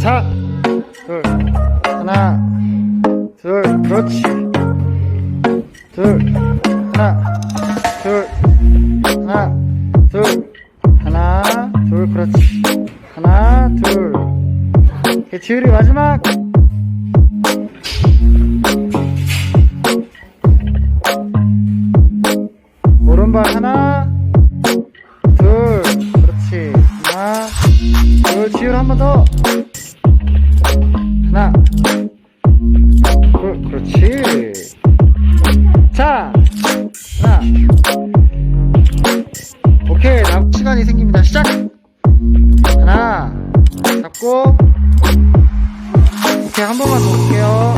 차. 둘. 하나. 둘. 그렇지. 둘. 하나. 둘. 하나. 둘. 하나. 둘. 그렇지. 하나. 둘. 지율이 마지막. 오른발 하나 둘 그렇지 하나 둘 지율 한 번 더 하나, 둘, 그렇지. 자, 하나. 오케이, 남 시간이 생깁니다. 시작. 하나, 잡고. 오케이, 한 번만 더 볼게요.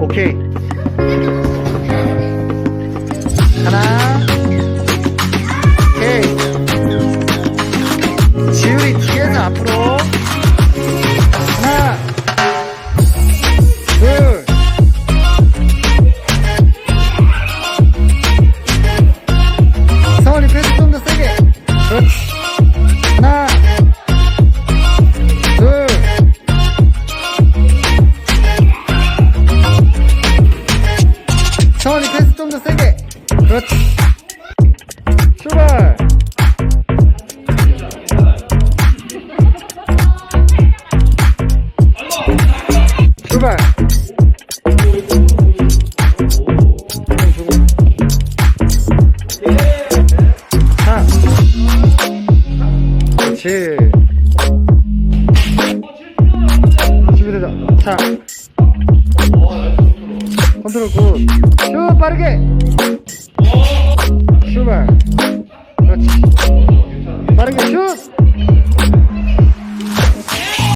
오케이. 하나. 앞으로. 하나. 둘. 서원이 패스 좀더 세게. 그렇지. 하나. 둘. 서원이 패스 좀더 세게. 그렇지. 준비되자. 자. 컨트롤 굿. 슛 빠르게. 출발.